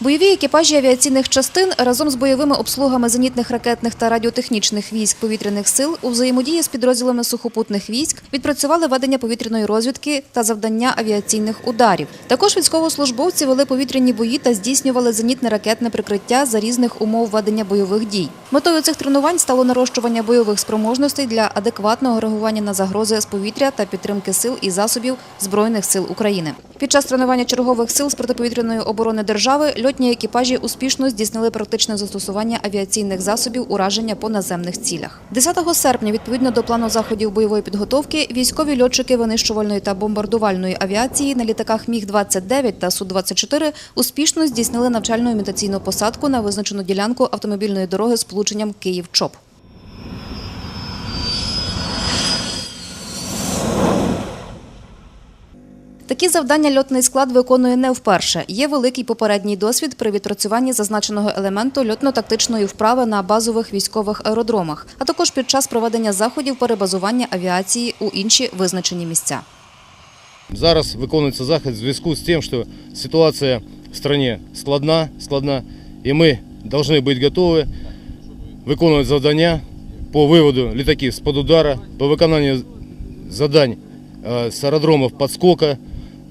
Бойові екіпажі авіаційних частин разом з бойовими обслугами зенітних ракетних та радіотехнічних військ повітряних сил у взаємодії з підрозділами сухопутних військ відпрацювали ведення повітряної розвідки та завдання авіаційних ударів. Також військовослужбовці вели повітряні бої та здійснювали зенітне ракетне прикриття за різних умов ведення бойових дій. Метою цих тренувань стало нарощування бойових спроможностей для адекватного реагування на загрози з повітря та підтримки сил і засобів збройних сил України. Під час тренування чергових сил з протиповітряної оборони держави льотні екіпажі успішно здійснили практичне застосування авіаційних засобів ураження по наземних цілях. 10 серпня, відповідно до плану заходів бойової підготовки, військові льотчики винищувальної та бомбардувальної авіації на літаках Міг-29 та Су-24 успішно здійснили навчальну імітаційну посадку на визначену ділянку автомобільної дороги з полученням Київ-ЧОП. Такі завдання льотний склад виконує не вперше. Є великий попередній досвід при відпрацюванні зазначеного елементу льотно-тактичної вправи на базових військових аеродромах, а також під час проведення заходів перебазування авіації у інші визначені місця. Зараз виконується захід в зв'язку з тим, що ситуація в країні складна, складна, і ми повинні бути готові виконувати завдання по виводу літаків з-під удара, по виконанню завдань е, з аеродромів підскока,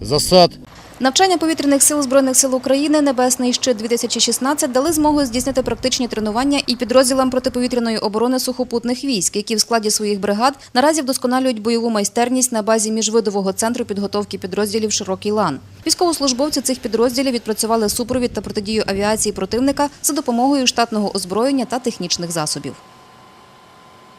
засад. Навчання повітряних сил Збройних сил України Небесний щит 2016 дали змогу здійснити практичні тренування і підрозділам протиповітряної оборони сухопутних військ, які в складі своїх бригад наразі вдосконалюють бойову майстерність на базі міжвидового центру підготовки підрозділів Широкий лан. Військовослужбовці цих підрозділів відпрацювали супровід та протидію авіації противника за допомогою штатного озброєння та технічних засобів.